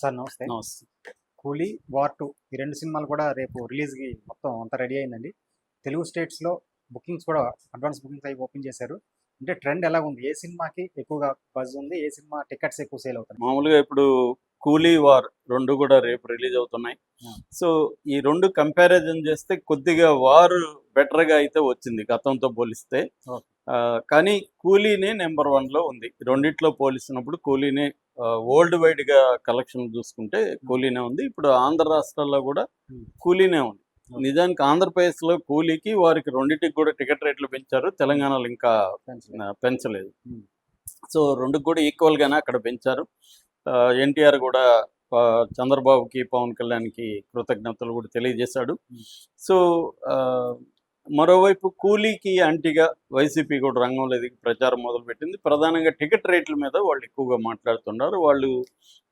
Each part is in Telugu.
సార్ నమస్తే. నమస్తే. కూలీ వార్ టూ ఈ రెండు సినిమాలు కూడా రేపు రిలీజ్కి మొత్తం అంతా రెడీ అయిందండి. తెలుగు స్టేట్స్లో బుకింగ్స్ కూడా అడ్వాన్స్ బుకింగ్స్ అవి ఓపెన్ చేశారు. అంటే ట్రెండ్ ఎలా ఉంది ఏ సినిమాకి ఎక్కువగా బజ్ ఉంది? ఏ సినిమా టికెట్స్ ఎక్కువ సేల్ అవుతాయి మామూలుగా ఇప్పుడు కూలీ వార్ రెండు కూడా రేపు రిలీజ్ అవుతున్నాయి. సో ఈ రెండు కంపారిజన్ చేస్తే కొద్దిగా వార్ బెటర్గా అయితే వచ్చింది గతంతో పోలిస్తే. కానీ కూలీనే నెంబర్ వన్లో ఉంది రెండిట్లో పోలిస్తున్నప్పుడు కూలీనే వరల్డ్ వైడ్గా కలెక్షన్ చూసుకుంటే కూలీనే ఉంది ఇప్పుడు ఆంధ్ర రాష్ట్రాల్లో కూడా Hmm. కూలీనే ఉంది Okay. నిజానికి ఆంధ్రప్రదేశ్లో కూలీకి వారికి రెండింటికి కూడా టికెట్ రేట్లు పెంచారు తెలంగాణలో ఇంకా పెంచలేదు Hmm. సో రెండు కూడా ఈక్వల్ గానే అక్కడ పెంచారు ఎన్టీఆర్ కూడా చంద్రబాబుకి పవన్ కళ్యాణ్కి కృతజ్ఞతలు కూడా తెలియజేశాడు Hmm. సో మరోవైపు కూలీకి అంటిగా వైసీపీ కూడా రంగంలో దిగి ప్రచారం మొదలుపెట్టింది. ప్రధానంగా టికెట్ రేట్ల మీద వాళ్ళు ఎక్కువగా మాట్లాడుతున్నారు. వాళ్ళు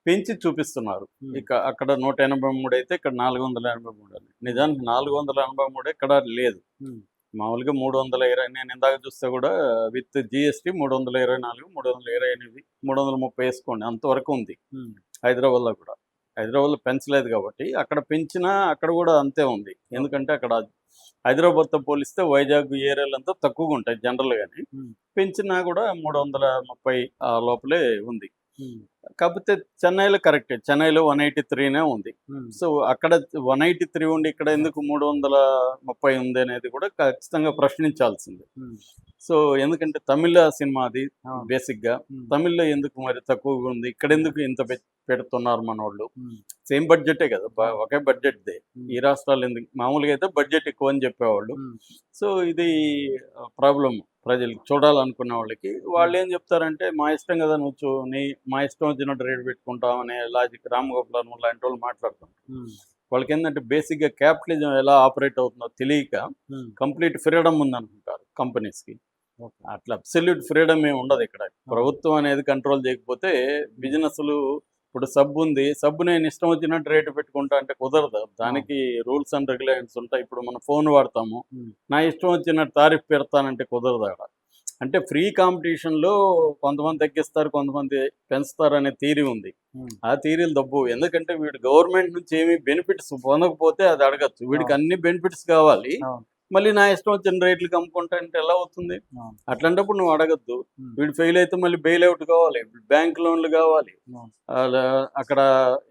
పెంచి చూపిస్తున్నారు. ఇక అక్కడ నూట ఎనభై మూడు అయితే ఇక్కడ నాలుగు వందల ఎనభై మూడు అని. నిజానికి నాలుగు వందల ఎనభై మూడు ఇక్కడ లేదు. మామూలుగా మూడు వందల ఇరవై నేను ఇందాక చూస్తే కూడా విత్ జిఎస్టీ మూడు వందల ఇరవై నాలుగు మూడు వందల ఇరవై ఎనిమిది మూడు వందల ముప్పై వేసుకోండి. అంతవరకు ఉంది. హైదరాబాద్లో కూడా. హైదరాబాద్లో పెంచలేదు కాబట్టి అక్కడ పెంచినా అక్కడ కూడా అంతే ఉంది. ఎందుకంటే అక్కడ హైదరాబాద్తో పోలిస్తే వైజాగ్ ఏరియాలు అంతా తక్కువగా ఉంటాయి జనరల్గానే. పెంచినా కూడా మూడు వందల ముప్పై లోపలే ఉంది. కాకపోతే చెన్నైలో కరెక్టే చెన్నైలో వన్ ఎయిటీ త్రీనే ఉంది. సో అక్కడ వన్ ఎయిటీ త్రీ ఉండి ఇక్కడ ఎందుకు మూడు వందల ముప్పై ఉంది అనేది కూడా ఖచ్చితంగా ప్రశ్నించాల్సిందే. సో ఎందుకంటే తమిళ సినిమా అది. బేసిక్గా. తమిళ్ళో ఎందుకు మరి తక్కువగా ఉంది ఇక్కడ ఎందుకు ఇంత పెడుతున్నారు మన వాళ్ళు. సేమ్ బడ్జెటే కదా ఒకే బడ్జెట్ దే Hmm. ఈ రాష్ట్రాలు ఎందుకు మామూలుగా అయితే బడ్జెట్ ఎక్కువ అని చెప్పేవాళ్ళు. సో ఇది ప్రాబ్లం ప్రజలు చూడాలనుకున్న వాళ్ళకి వాళ్ళు ఏం చెప్తారంటే మా ఇష్టం కదా నువ్వు నీ మా ఇష్టం వచ్చినట్టు రేటు పెట్టుకుంటాం అనే లాజిక్ రామ్ గోపాల్ లాంటి వాళ్ళు మాట్లాడతాం Hmm. వాళ్ళకి ఏంటంటే బేసిక్గా క్యాపిటలిజం ఎలా ఆపరేట్ అవుతుందో తెలియక. కంప్లీట్ ఫ్రీడమ్ ఉందనుకుంటారు కంపెనీస్కి. అట్లా అబ్సల్యూట్ ఫ్రీడమ్ ఏమి ఉండదు ఇక్కడ. ప్రభుత్వం అనేది కంట్రోల్ చేయకపోతే బిజినెస్లు ఇప్పుడు సబ్ ఉంది. సబ్ నేను ఇష్టం వచ్చినట్టు రేటు పెట్టుకుంటా అంటే కుదరదు. దానికి రూల్స్ అండ్ రెగ్యులేషన్స్ ఉంటాయి. ఇప్పుడు మనం ఫోన్ వాడతాము. నా ఇష్టం వచ్చినట్టు తారీఫ్ పెడతానంటే కుదరదు అక్కడ అంటే ఫ్రీ కాంపిటీషన్లో కొంతమంది తగ్గిస్తారు కొంతమంది పెంచుతారు అనే థీరీ ఉంది. ఆ థీరీలు దబ్బు ఎందుకంటే వీడు గవర్నమెంట్ నుంచి ఏమి బెనిఫిట్స్ పొందకపోతే అది అడగచ్చు. వీడికి అన్ని బెనిఫిట్స్ కావాలి. మళ్ళీ నా ఇష్టం వచ్చిన రేట్లకు అమ్ముకుంటా అంటే ఎలా అవుతుంది. అట్లాంటప్పుడు నువ్వు అడగద్దు. వీడు ఫెయిల్ అయితే మళ్ళీ బెయిల్ అవుట్ కావాలి. బ్యాంక్ లోన్లు కావాలి. అక్కడ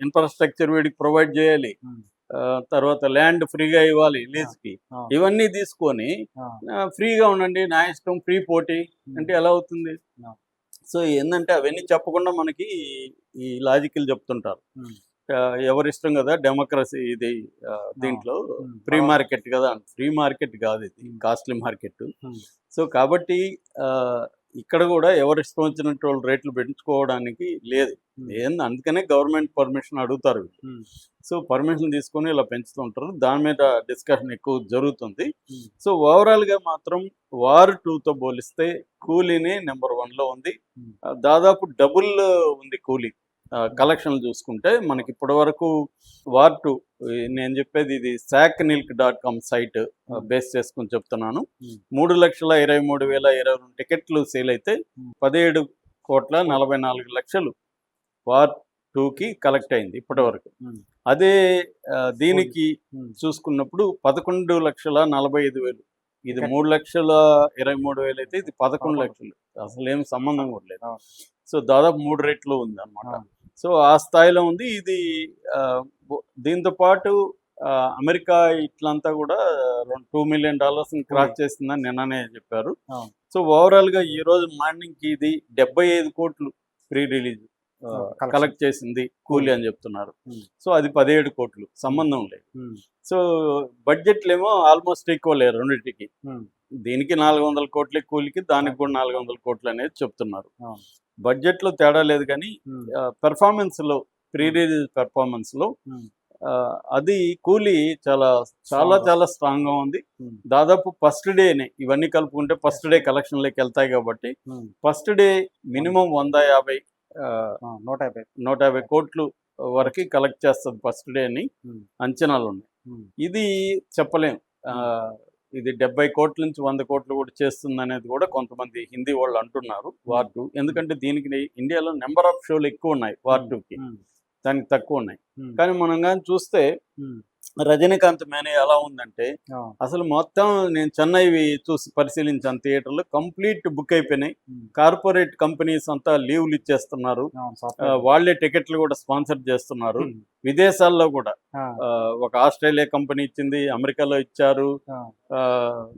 ఇన్ఫ్రాస్ట్రక్చర్ వీడికి ప్రొవైడ్ చేయాలి. తర్వాత ల్యాండ్ ఫ్రీగా ఇవ్వాలి లీజ్కి. అవును. ఇవన్నీ తీసుకొని ఫ్రీగా ఉండండి. నా ఇష్టం ఫ్రీ పోటీ. అంటే ఎలా అవుతుంది. సో ఏంటంటే అవన్నీ చెప్పకుండా మనకి ఈ లాజికల్ చెప్తుంటారు. Hmm. ఆ, ఎవరి ఇష్టం కదా డెమోక్రసీ ఇది దీంట్లో Hmm. ఫ్రీ మార్కెట్ కదా ఫ్రీ మార్కెట్ కాదు ఇది Hmm. Costly market Hmm. So కాబట్టి ఇక్కడ కూడా ఎవరు ఇష్టం వచ్చినట్టు వాళ్ళు రేట్లు పెంచుకోవడానికి లేదు Hmm. ఏంది అందుకనే గవర్నమెంట్ పర్మిషన్ అడుగుతారు. Hmm. సో పర్మిషన్ తీసుకొని ఇలా పెంచుతుంటారు దాని మీద డిస్కషన్ ఎక్కువ జరుగుతుంది Hmm. సో ఓవరాల్గా మాత్రం వార్ టూతో పోలిస్తే కూలీనే నెంబర్ వన్లో ఉంది Hmm. దాదాపు డబుల్ ఉంది కూలీ కలెక్షన్లు చూసుకుంటే మనకి ఇప్పటి వరకు వార్ టూ నేను చెప్పేది ఇది Sacnilk dot com site base చేసుకుని చెప్తున్నాను. మూడు లక్షల ఇరవై మూడు వేల ఇరవై రెండు టికెట్లు సేల్ అయితే. పదిహేడు కోట్ల నలభై నాలుగు లక్షలు వార్ టూకి కలెక్ట్ అయింది ఇప్పటి వరకు. అదే దీనికి. చూసుకున్నప్పుడు పదకొండు లక్షల నలభై ఐదు వేలు ఇది. మూడు లక్షల ఇరవై మూడు వేలు అయితే ఇది పదకొండు. లక్షలు అసలు ఏం సంబంధం కూడా లేదు. సో దాదాపు మూడు రేట్లు ఉంది అనమాట. సో ఆ స్థాయిలో ఉంది ఇది దీంతో పాటు అమెరికా ఇట్లంతా కూడా టూ మిలియన్ డాలర్స్ క్రాస్ చేసిందని నిన్ననే చెప్పారు అవును. సో ఓవరాల్గా ఈ రోజు మార్నింగ్కి ఇది డెబ్బై ఐదు కోట్లు ప్రీ రిలీజ్ collection. కలెక్ట్ చేసింది కూలీ అని చెప్తున్నారు Hmm. సో అది పదిహేడు కోట్లు సంబంధం లేదు Hmm. సో బడ్జెట్లు ఏమో ఆల్మోస్ట్ ఈక్వల్ రెండింటికి Hmm. దీనికి నాలుగు వందల కోట్ల కూలికి దానికి కూడా నాలుగు వందల కోట్లు అనేది చెప్తున్నారు అవును. బడ్జెట్లో తేడా లేదు కానీ. పెర్ఫార్మెన్స్లో ప్రీ రిలీజ్ పెర్ఫార్మెన్స్లో. ఆ, అది కూలీ చాలా చాలా. చాలా స్ట్రాంగ్గా ఉంది. దాదాపు ఫస్ట్ డేనే ఇవన్నీ కలుపుకుంటే ఫస్ట్ డే కలెక్షన్లోకి వెళ్తాయి కాబట్టి. ఫస్ట్ డే మినిమం వంద యాభై నూట యాభై నూట యాభై కోట్లు వరకు కలెక్ట్ చేస్తుంది ఫస్ట్ డే అని. అంచనాలు ఉన్నాయి. ఇది చెప్పలేం ఇది డెబ్బై కోట్ల నుంచి వంద కోట్లు కూడా చేస్తుంది అనేది కూడా కొంతమంది హిందీ వాళ్ళు అంటున్నారు వార్ టూ. ఎందుకంటే దీనికి ఇండియాలో నెంబర్ ఆఫ్ షోలు ఎక్కువ ఉన్నాయి వార్ టూకి. Hmm. దానికి తక్కువ ఉన్నాయి. కానీ మనం కానీ చూస్తే రజనీకాంత్ మేనే ఎలా ఉందంటే అసలు మొత్తం నేను చెన్నై చూసి పరిశీలించాను థియేటర్లో కంప్లీట్ బుక్ అయిపోయినాయి. కార్పొరేట్ కంపెనీస్ అంతా లీవ్లు ఇచ్చేస్తున్నారు. వాళ్ళే టికెట్లు కూడా స్పాన్సర్ చేస్తున్నారు. విదేశాల్లో కూడా. ఒక ఆస్ట్రేలియా కంపెనీ ఇచ్చింది అమెరికాలో ఇచ్చారు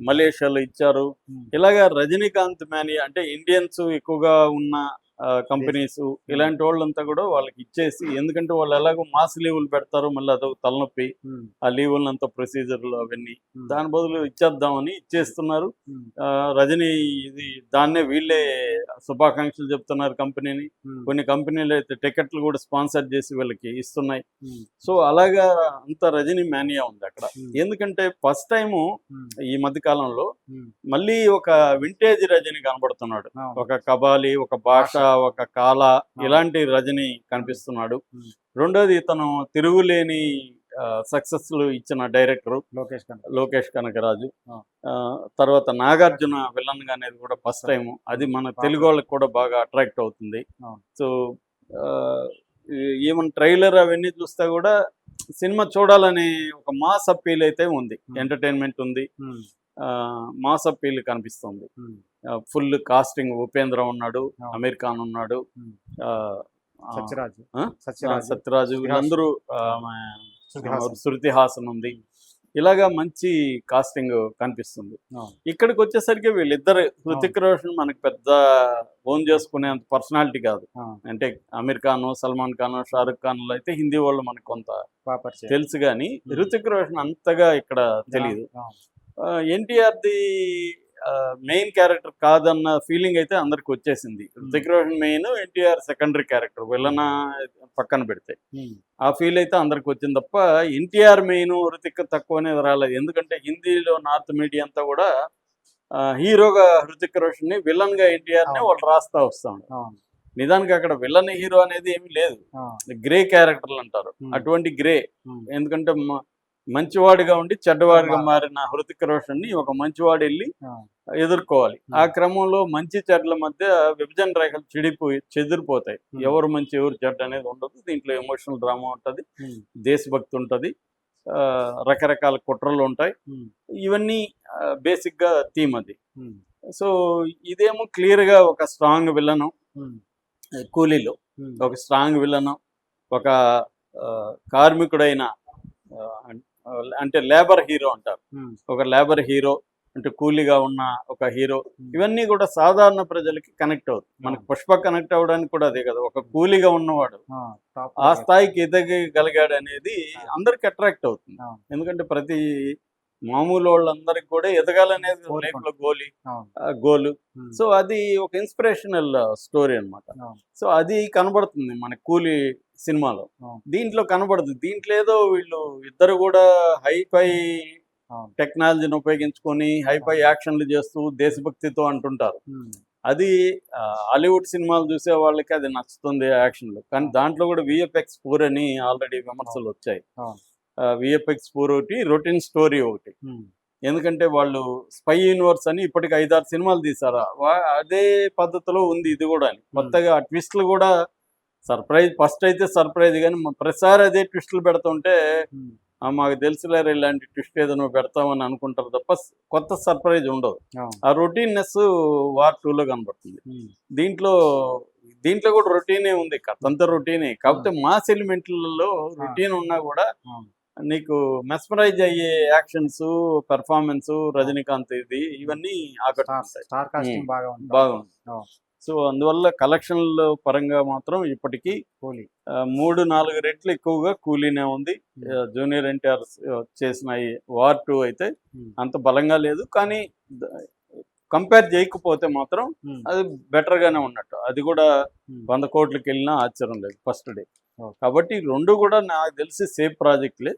మలేషియాలో ఇచ్చారు. ఇలాగా రజనీకాంత్ మ్యాని అంటే ఇండియన్స్ ఎక్కువగా ఉన్న కంపెనీస్ ఇలాంటి వాళ్ళంతా కూడా వాళ్ళకి ఇచ్చేసి ఎందుకంటే వాళ్ళు ఎలాగో మాస్ లీవులు పెడతారు మళ్ళీ అదొక తలనొప్పి ఉమ్, ఆ లీవులంతా ప్రొసీజర్లు అవన్నీ ఉమ్, దాని బదులు ఇచ్చేద్దామని ఇచ్చేస్తున్నారు. రజనీ ఇది దాన్నే వీళ్ళే శుభాకాంక్షలు చెప్తున్నారు కంపెనీని. కొన్ని కంపెనీలు అయితే టికెట్లు కూడా స్పాన్సర్ చేసి వీళ్ళకి ఇస్తున్నాయి. సో అలాగా అంత రజనీ మేనియా ఉంది అక్కడ. ఎందుకంటే ఫస్ట్ టైము ఈ మధ్య కాలంలో మళ్ళీ ఒక వింటేజ్ రజనీ కనబడుతున్నాడు. ఒక కబాలి ఒక భాష ఒక కాల ఇలాంటి రజనీ కనిపిస్తున్నాడు. రెండోది ఇతను తిరుగులేని సక్సెస్లు ఇచ్చిన డైరెక్టర్ లోకేష్ లోకేష్ కనకరాజు. తర్వాత నాగార్జున విలన్గా అనేది కూడా ఫస్ట్ టైం అది మన తెలుగు వాళ్ళకి కూడా బాగా అట్రాక్ట్ అవుతుంది. సో ఈవెన్ ట్రైలర్ అవన్నీ చూస్తే కూడా సినిమా చూడాలనే ఒక మాస్ అప్పీల్ అయితే ఉంది. ఎంటర్టైన్మెంట్ ఉంది. మాస్ అప్పీల్ కనిపిస్తుంది. ఫుల్ కాస్టింగ్ ఉపేంద్ర ఉన్నాడు. అమీర్ ఖాన్ ఉన్నాడు సత్యరాజు. శృతి వీళ్ళందరూ శృతి హాసన్. ఉంది. ఇలాగా మంచి కాస్టింగ్ కనిపిస్తుంది. ఇక్కడికి వచ్చేసరికి వీళ్ళిద్దరు హృతిక్ రోషన్ మనకి పెద్ద ఓన్ చేసుకునేంత పర్సనాలిటీ కాదు. అంటే అమీర్ ఖాన్ సల్మాన్ ఖాన్ షారుఖ్ ఖాన్ అయితే హిందీ వాళ్ళు మనకు కొంత. తెలుసు కానీ. హృతిక్ రోషన్ అంతగా ఇక్కడ తెలియదు ఎన్టీఆర్ది మెయిన్ క్యారెక్టర్ కాదన్న ఫీలింగ్ అయితే అందరికి వచ్చేసింది. Hrithik Roshan main NTR secondary character విలన పక్కన పెడితే. ఉమ్, ఆ ఫీల్ అయితే అందరికి వచ్చింది తప్ప ఎన్టీఆర్ మెయిన్ హృతిక్ తక్కువ అనేది రాలేదు. ఎందుకంటే హిందీలో నార్త్ మీడియా అంతా కూడా హీరోగా హృతిక్ రోషన్ని విలన్గా ఎన్టీఆర్ని. వాళ్ళు రాస్తా వస్తాం అవును, నిజానికి అక్కడ విలన్ హీరో అనేది ఏమీ లేదు. గ్రే క్యారెక్టర్లు అంటారు. Hmm. అటువంటి గ్రే ఉమ్, ఎందుకంటే మంచివాడిగా ఉండి చెడ్డవాడిగా మారిన హృతిక్ రోషన్ని ఒక మంచివాడు వెళ్ళి ఎదుర్కోవాలి. ఆ. క్రమంలో మంచి చెడ్ల మధ్య విభజన రేఖలు చెడిపోయి చెదిరిపోతాయి. ఎవరు మంచి ఎవరు చెడ్డ అనేది ఉండదు. దీంట్లో ఎమోషనల్ డ్రామా ఉంటుంది. దేశభక్తి ఉంటుంది. రకరకాల కుట్రలు ఉంటాయి. ఇవన్నీ బేసిక్గా థీమ్ అది. సో ఇదేమో క్లియర్గా ఒక స్ట్రాంగ్ విలను కూలీలో. ఒక స్ట్రాంగ్ విలను ఒక కార్మికుడైన అంటే లేబర్ హీరో అంటారు. ఒక లేబర్ హీరో అంటే కూలీగా ఉన్న ఒక హీరో. ఇవన్నీ కూడా సాధారణ ప్రజలకి కనెక్ట్ అవుతుంది మనకు పుష్ప కనెక్ట్ అవ్వడానికి కూడా అదే కదా ఒక కూలీగా ఉన్నవాడు ఆ, స్థాయికి ఎదగగలిగాడు అనేది అందరికి అట్రాక్ట్ అవుతుంది. ఎందుకంటే ప్రతి మామూలు వాళ్ళందరికి కూడా ఎదగాలనేది కోరుకుంటారు. లైఫ్లో గోలి గోలు. ఉమ్, సో అది ఒక ఇన్స్పిరేషనల్ స్టోరీ అన్నమాట. అవును. సో అది కనబడుతుంది మన కూలీ సినిమాలో. దీంట్లో కనబడుతుంది దీంట్లో ఏదో వీళ్ళు ఇద్దరు కూడా హైఫై. టెక్నాలజీని ఉపయోగించుకొని హైఫై యాక్షన్లు చేస్తూ దేశభక్తితో అంటుంటారు. అది హాలీవుడ్ సినిమాలు చూసే వాళ్ళకి అది నచ్చుతుంది యాక్షన్లు. కానీ దాంట్లో కూడా విఎఫ్ఎక్స్ పూర్ అని ఆల్రెడీ విమర్శలు వచ్చాయి. విఎఫ్ఎక్స్ పూర్ ఒకటి రొటీన్ స్టోరీ ఒకటి. ఎందుకంటే వాళ్ళు స్పై యూనివర్స్ అని ఇప్పటికి ఐదారు సినిమాలు తీసారు అదే పద్ధతిలో ఉంది ఇది కూడా అని. కొత్తగా ట్విస్ట్లు కూడా సర్ప్రైజ్ ఫస్ట్ అయితే సర్ప్రైజ్ కానీ ప్రతిసారి అదే ట్విస్టులు పెడుతుంటే ఉమ్, "ఆ, మాకు తెలుసులేరు ఇలాంటి ట్విస్ట్ ఏదో నువ్వు పెడతామని అనుకుంటారు తప్ప కొత్త సర్ప్రైజ్ ఉండదు. ఆ రొటీన్నెస్ వార్ టూలో కనబడుతుంది. దీంట్లో దీంట్లో కూడా రొటీనే ఉంది కథ అంతా రొటీనే. కాకపోతే మాస్ ఎలిమెంట్లలో రొటీన్ ఉన్నా కూడా. నీకు మెస్మరైజ్ అయ్యే యాక్షన్స్ పెర్ఫార్మెన్స్ రజనీకాంత్ ఇది ఇవన్నీ బాగుంది. సో అందువల్ల కలెక్షన్ల పరంగా మాత్రం ఇప్పటికీ కూలీ. మూడు నాలుగు రెట్లు ఎక్కువగా కూలీనే ఉంది. జూనియర్ ఎన్టీఆర్ చేసిన ఈ వార్ టూ అయితే అంత బలంగా లేదు. కానీ కంపేర్ చేయకపోతే మాత్రం అది బెటర్ గానే ఉన్నట్టు. అది కూడా వంద కోట్లకి వెళ్ళినా ఆశ్చర్యం లేదు ఫస్ట్ డే. కాబట్టి రెండు కూడా నాకు తెలిసి సేఫ్ ప్రాజెక్టులే.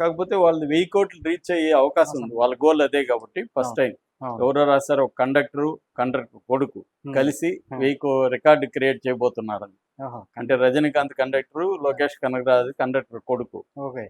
కాకపోతే వాళ్ళు వెయ్యి కోట్లు రీచ్ అయ్యే అవకాశం ఉంది. వాళ్ళ గోల్ అదే కాబట్టి ఫస్ట్ టైం. ఎవరో రాశారు ఒక కండక్టర్ కండక్టర్ కొడుకు కలిసి. వెయ్యి రికార్డు క్రియేట్ చేయబోతున్నారని ఆహా, అంటే రజనీకాంత్ కండక్టర్ లోకేష్ కనగరాజు కండక్టర్ కొడుకు. ఓకే.